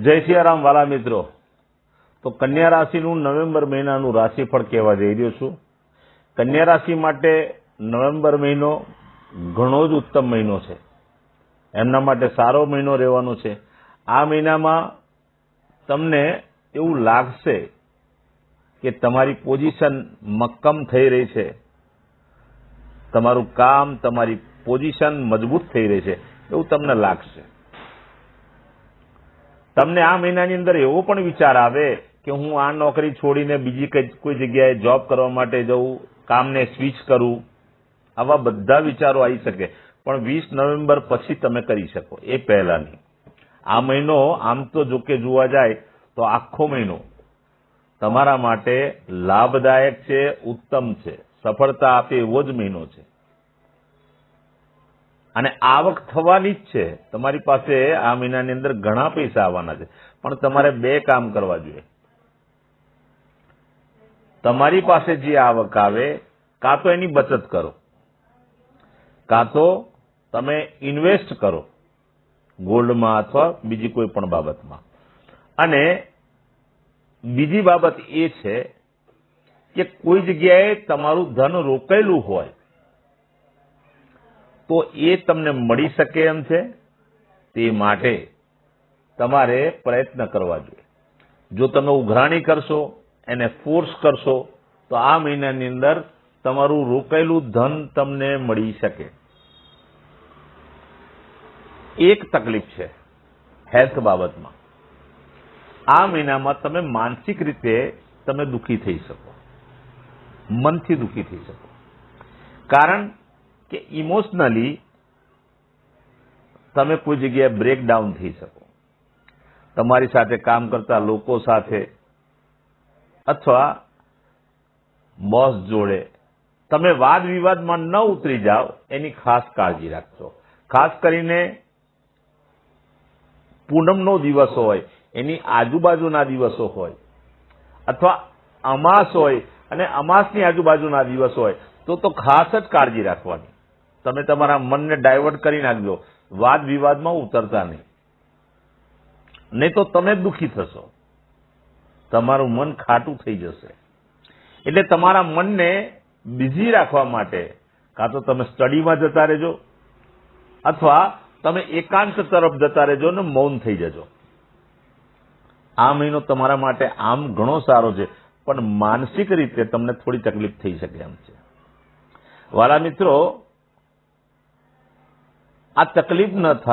જય સિયારામ વાલા મિત્રો. તો કન્યા રાશિનું નવેમ્બર મહિનાનું રાશિફળ કહેવા જઈ રહ્યો છું. કન્યા રાશિ માટે નવેમ્બર મહિનો ઘણો જ ઉત્તમ મહિનો છે. એમના માટે સારો મહિનો રહેવાનો છે. આ મહિનામાં તમને એવું લાગશે કે તમારી પોઝિશન મક્કમ થઈ રહી છે. તમારું કામ, તમારી પોઝિશન મજબૂત થઈ રહી છે. એવું તમને લાગશે. તમને આ મહિનાની અંદર એવો પણ વિચાર આવે કે હું આ નોકરી છોડીને બીજી કઈ જગ્યાએ જોબ કરવા માટે જઉં, કામને સ્વિચ કરું, આવા બધા વિચારો આવી શકે. પણ વીસ નવેમ્બર પછી તમે કરી શકો, એ પહેલા આ મહિનો આમ તો જો કે જોવા જાય તો આખો મહિનો તમારા માટે લાભદાયક છે, ઉત્તમ છે. સફળતા આપે એવો જ મહિનો છે. અને આવક થવાની જ છે. તમારી પાસે આ મહિનાની અંદર ઘણા પૈસા આવવાના છે. પણ તમારે બે કામ કરવા જોઈએ. તમારી પાસે જે આવક આવે, કાં તો એની બચત કરો. કાં તો તમે ઇન્વેસ્ટ કરો, ગોલ્ડમાં અથવા બીજી કોઈ પણ બાબતમાં. અને બીજી બાબત એ છે કે કોઈ જગ્યાએ તમારું ધન રોકાયેલું હોય તો એ તમને મળી શકે એમ છે? તે માટે તમારે પ્રયત્ન કરવા જોઈએ. જો તમે ઉઘરાણી કરશો, એને ફોર્સ કરશો, તો આ મહિનાની અંદર તમારું રોકાયેલું ધન તમને મળી શકે. એક તકલીફ છે હેલ્થ બાબતમાં. આ મહિનામાં તમે માનસિક રીતે તમે દુઃખી થઈ શકો. મનથી દુઃખી થઈ શકો. કારણ કે ઇમોશનલી તમે કોઈ જગ્યાએ બ્રેકડાઉન થઈ શકો. તમારી સાથે કામ કરતા લોકો સાથે અથવા બોસ જોડે તમે વાદ વિવાદમાં ન ઉતરી જાઓ, એની ખાસ કાળજી રાખજો. ખાસ કરીને પૂનમનો દિવસ હોય, એની આજુબાજુના દિવસો હોય, અથવા અમાસ હોય, અને અમાસની આજુબાજુના દિવસ હોય, તો તો ખાસ જ કાળજી રાખવાની. તમે તમારા મનને ડાયવર્ટ કરી નાખજો. વાદ વિવાદમાં ઉતરતા નહીં. નહીં તો તમે દુઃખી થશો. તમારું મન ખાટું થઈ જશે. એટલે તમારા મનને બિઝી રાખવા માટે કાં તો તમે સ્ટડીમાં જતા રહેજો, અથવા તમે એકાંત તરફ જતા રહેજો અને મૌન થઈ જજો. આ મહિનો તમારા માટે આમ ઘણો સારો છે, પણ માનસિક રીતે તમને થોડી તકલીફ થઈ શકે એમ છે. વાલા મિત્રો આ તકલીફ ન થાય.